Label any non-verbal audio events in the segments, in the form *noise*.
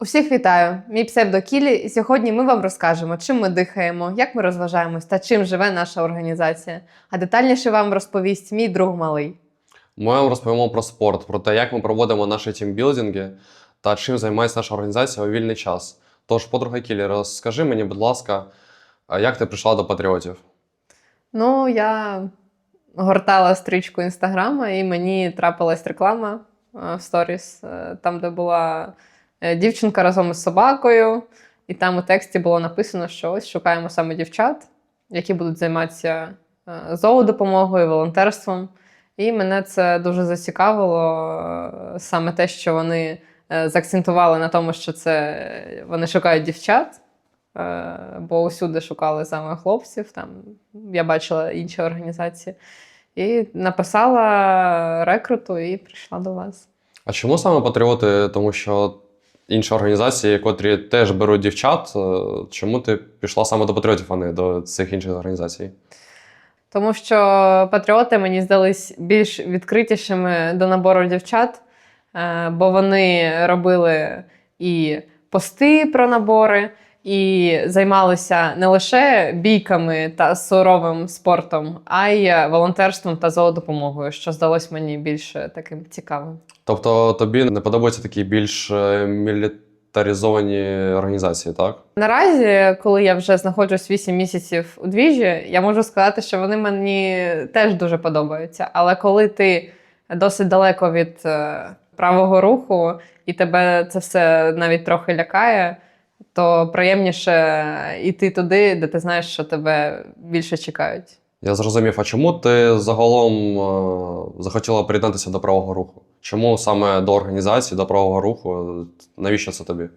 Усіх вітаю! Мій псевдо Кілі, і сьогодні ми вам розкажемо, чим ми дихаємо, як ми розважаємось та чим живе наша організація. А детальніше вам розповість мій друг малий. Ми вам розповімо про спорт, про те, як ми проводимо наші тімбілдинги та чим займається наша організація у вільний час. Тож, подруга Кілі, розкажи мені, будь ласка, як ти прийшла до патріотів? Ну, я гортала стрічку інстаграма, і мені трапилась реклама е, в сторіс, е, там, де була дівчинка разом із собакою, і там у тексті було написано, що ось шукаємо саме дівчат, які будуть займатися е, зоодопомогою, волонтерством. І мене це дуже зацікавило, е, саме те, що вони е, заакцентували на тому, що це е, вони шукають дівчат. Е, бо усюди шукали саме хлопців. Там я бачила інші організації. І написала рекруту і прийшла до вас. А чому саме патріоти? Тому що інші організації, котрі теж беруть дівчат, е, чому ти пішла саме до патріотів, а не до цих інших організацій? Тому що патріоти мені здались більш відкритішими до набору дівчат, е, бо вони робили і пости про набори, і займалися не лише бійками та суровим спортом, а й волонтерством та зоодопомогою, що здалось мені більш таким цікавим. Тобто тобі не подобаються такі більш е, мілітаризовані організації, так? Наразі, коли я вже знаходжусь 8 місяців у двіжі, я можу сказати, що вони мені теж дуже подобаються. Але коли ти досить далеко від е, правого руху і тебе це все навіть трохи лякає, то приємніше йти туди, де ти знаєш, що тебе більше чекають. Я зрозумів, а чому ти загалом е, захотіла приєднатися до правого руху? Чому саме до організації, до правого руху? Навіщо це тобі?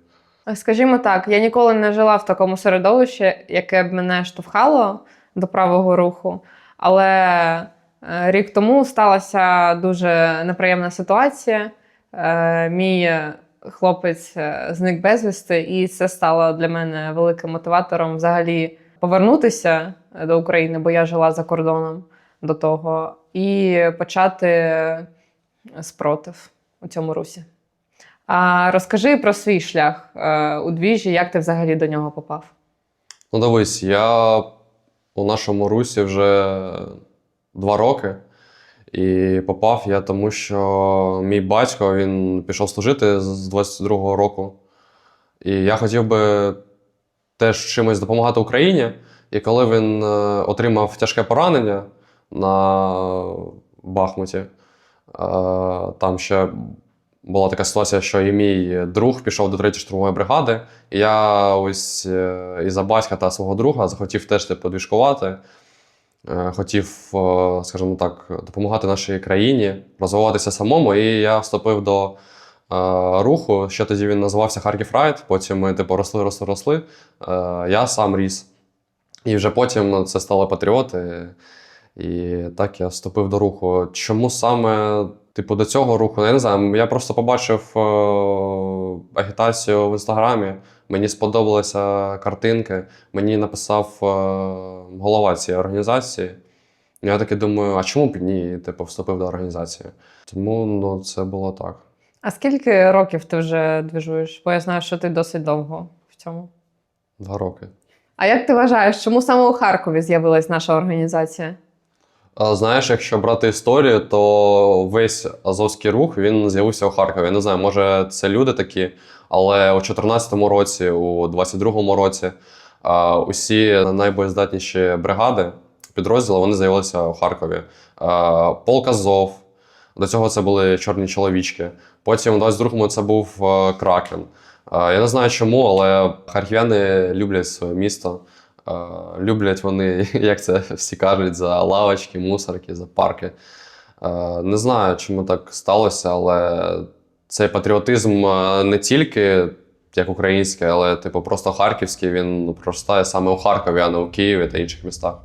Скажімо так, я ніколи не жила в такому середовищі, яке б мене штовхало до правого руху. Але е, рік тому сталася дуже неприємна ситуація. Е, Мій хлопець е, зник безвісти, і це стало для мене великим мотиватором взагалі повернутися до України, бо я жила за кордоном до того, і почати спротив у цьому русі. А розкажи про свій шлях е, у двіжі, як ти взагалі до нього попав? Ну, дивись, я у нашому русі вже два роки. І попав я тому, що мій батько він пішов служити з 22-го року. І я хотів би теж чимось допомагати Україні. І коли він е, отримав тяжке поранення на Бахмуті, е, там ще була така ситуація, що і мій друг пішов до 3-ї штурмової бригади. І я ось е, із-за батька та свого друга захотів теж типу, двіжкувати. Е, Хотів, е, скажімо так, допомагати нашій країні, розвиватися самому. І я вступив до е, руху. Ще тоді він називався Харків Райт. Потім ми типу, росли, росли, росли. Я сам ріс. І вже потім це стали патріоти. І так я вступив до руху. Чому саме, типу, до цього руху? Я не знаю. Я просто побачив агітацію в інстаграмі. Мені сподобалися картинки. Мені написав е, голова цієї організації. Я таки думаю, а чому б ні? Типу, вступив до організації. Тому ну, це було так. А скільки років ти вже двіжуєш? Бо я знаю, що ти досить довго в цьому. Два роки. А як ти вважаєш, чому саме у Харкові з'явилась наша організація? Знаєш, якщо брати історію, то весь Азовський рух він з'явився у Харкові. Я не знаю, може це люди такі, але у 2014 році, у 2022 році усі найбоєздатніші бригади, підрозділи вони з'явилися у Харкові. Полк Азов, до цього це були чорні чоловічки. Потім у 22-му це був е, Кракен. Я не знаю чому, але харків'яни люблять своє місто. Люблять вони, *laughs* як це всі кажуть, за лавочки, мусорки, за парки. Не знаю, чому так сталося, але цей патріотизм не тільки як український, але типу просто харківський, він проростає саме у Харкові, а не у Києві та інших містах.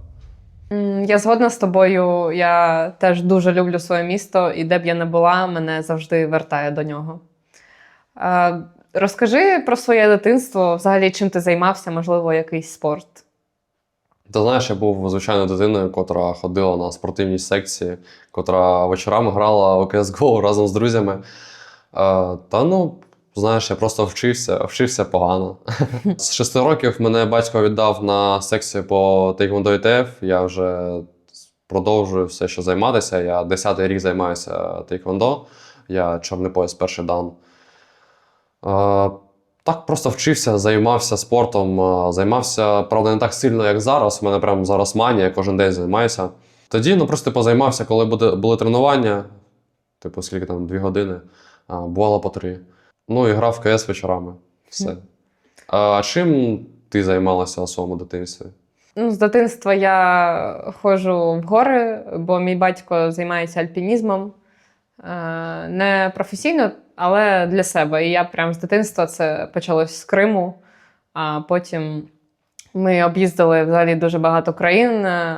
Я згодна з тобою. Я теж дуже люблю своє місто, і де б я не була, мене завжди вертає до нього. Розкажи про своє дитинство, взагалі, чим ти займався, можливо, якийсь спорт. Ти знаєш, я був звичайною дитиною, котра ходила на спортивній секції, котра вечорами грала у CSGO разом з друзями. Е, Та ну, Знаєш, я просто вчився, вчився погано. *laughs* З шести років мене батько віддав на секцію по Тейквондо ІТФ. Я вже продовжую все, що займатися. Я 10-й рік займаюся Тейквондо. Я чорний пояс перший дан. Так просто вчився, займався спортом. Займався, правда, не так сильно, як зараз. У мене прямо зараз манія, кожен день займаюся. Тоді ну, просто позаймався, коли буде, були тренування, типу, скільки там, дві години, а, бувало по три. Ну і грав в КС вечорами. Все. А чим ти займалася у своєму дитинстві? Ну, з дитинства я ходжу в гори, бо мій батько займається альпінізмом. Е, Не професійно, але для себе. І я прямо з дитинства це почалось з Криму, а потім ми об'їздили взагалі дуже багато країн, е,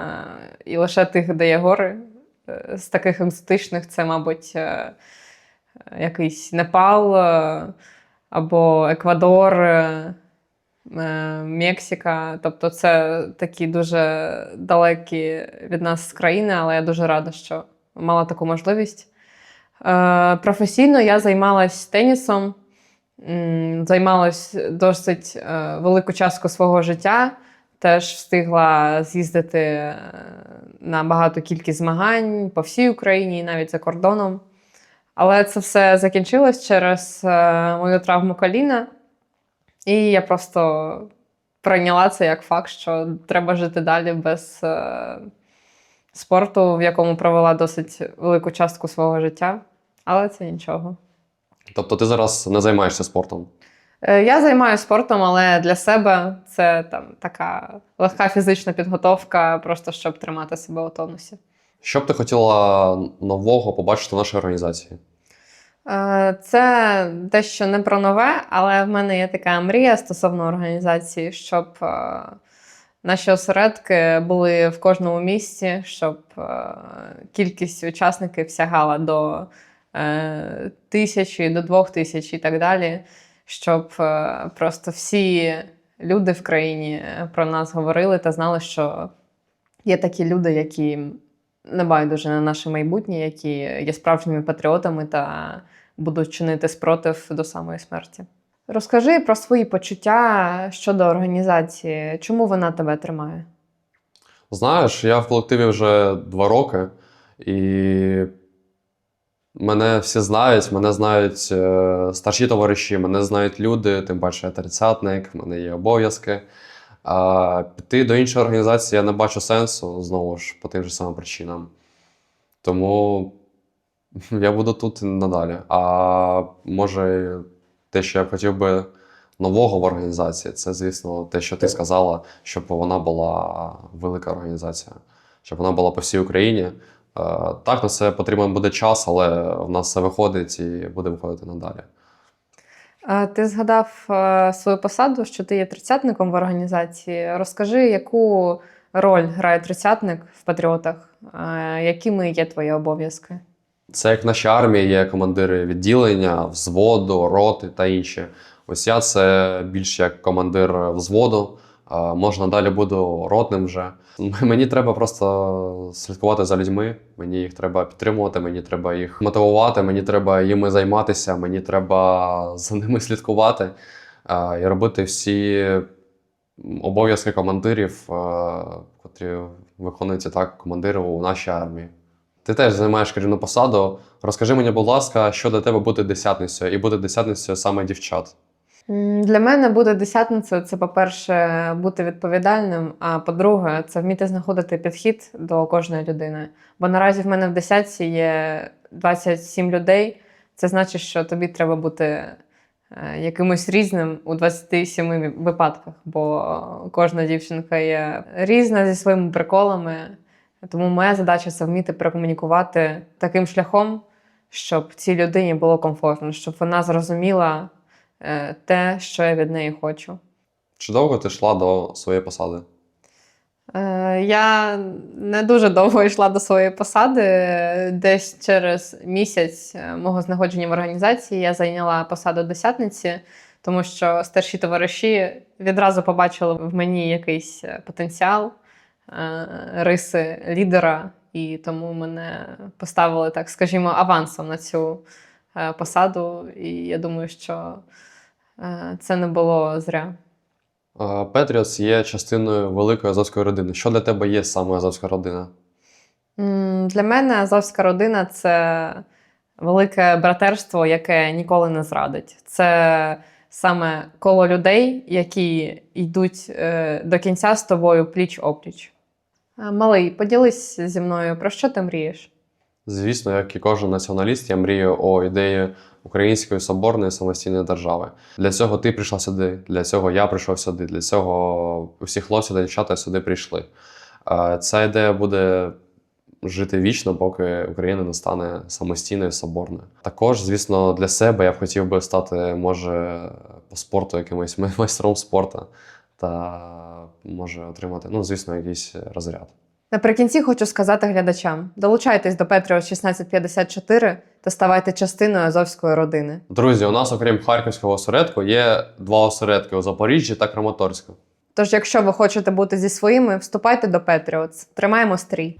і лише тих, де є гори. Е, З таких екзотичних це, мабуть, якийсь Непал або Еквадор. Мексика. Тобто, це такі дуже далекі від нас країни, але я дуже рада, що мала таку можливість. Е, Професійно я займалась тенісом, м, займалась досить е, велику частку свого життя. Теж встигла з'їздити е, на багато кількість змагань по всій Україні навіть за кордоном. Але це все закінчилось через мою травму коліна. І я просто прийняла це як факт, що треба жити далі без спорту, в якому провела досить велику частку свого життя. Але це нічого. Тобто ти зараз не займаєшся спортом? Е, Я займаюся спортом, але для себе це там така легка фізична підготовка, просто щоб тримати себе у тонусі. Що б ти хотіла нового побачити в нашій організації? Е, Це дещо не про нове, але в мене є така мрія стосовно організації, щоб е, наші осередки були в кожному місті, щоб е, кількість учасників сягала до е, тисячі, до двох тисяч і так далі, щоб е, просто всі люди в країні про нас говорили та знали, що є такі люди, які не байдуже на наше майбутнє, які є справжніми патріотами та будуть чинити спротив до самої смерті. Розкажи про свої почуття щодо організації. Чому вона тебе тримає? Знаєш, я в колективі вже два роки, і мене всі знають, мене знають е, старші товариші, мене знають люди, тим паче я тридцятник, в мене є обов'язки. А піти до іншої організації я не бачу сенсу, знову ж, по тим же самим причинам. Тому я буду тут надалі. А може, те, що я б хотів би нового в організації, це, звісно, те, що ти сказала, щоб вона була велика організація, щоб вона була по всій Україні. Е, Так, на це потрібен буде час, але в нас все виходить і буде виходити надалі. Ти згадав е, свою посаду, що ти є тридцятником в організації. Розкажи, яку роль грає тридцятник в патріотах? Е, Якими є твої обов'язки? Це як в нашій армії є командири відділення, взводу, роти та інші. Ось я це більш як командир взводу. Можна далі буду ротним вже. *laughs* Мені треба просто слідкувати за людьми. Мені їх треба підтримувати, мені треба їх мотивувати, мені треба їми займатися, мені треба за ними *laughs* слідкувати і робити всі обов'язки командирів, котрі виконуються так командири у нашій армії. Ти теж займаєш керівну посаду. Розкажи мені, будь ласка, що для тебе бути десятницею, і бути десятницею саме дівчат. Для мене бути десятницею це, по-перше, бути відповідальним. А по-друге, це вміти знаходити підхід до кожної людини. Бо наразі в мене в десятці є 27 людей. Це значить, що тобі треба бути е, якимось різним у 27 випадках, бо кожна дівчинка є різна зі своїми приколами. Тому моя задача це вміти прокомунікувати таким шляхом, щоб цій людині було комфортно, щоб вона зрозуміла е, те, що я від неї хочу. Чи довго ти йшла до своєї посади? Е, Я не дуже довго йшла до своєї посади. Десь через місяць е, мого знаходження в організації я зайняла посаду десятниці, тому що старші товариші відразу побачили в мені якийсь потенціал, риси лідера, і тому мене поставили, так скажімо, авансом на цю е, посаду, і я думаю, що е, це не було зря. Петріос є частиною великої азовської родини. Що для тебе є саме азовська родина? Для мене азовська родина це велике братерство, яке ніколи не зрадить. Це саме коло людей, які йдуть е, до кінця з тобою пліч опліч. Е, Малий, поділись зі мною, про що ти мрієш? Звісно, як і кожен націоналіст, я мрію о ідеї української соборної самостійної держави. Для цього ти прийшла сюди, для цього я прийшов сюди, для цього усі хлопці та дівчата сюди прийшли. Е, Ця ідея буде жити вічно, поки Україна не стане самостійною соборною. Також, звісно, для себе я б хотів би стати, може, по спорту якимось *laughs* майстром спорту та може отримати, ну, звісно, якийсь розряд. Наприкінці хочу сказати глядачам: долучайтесь до Петріо 1654 та ставайте частиною азовської родини. Друзі, у нас, окрім Харківського осередку, є два осередки у Запоріжжі та Краматорську. Тож, якщо ви хочете бути зі своїми, вступайте до Петріотс. Тримаємо стрій.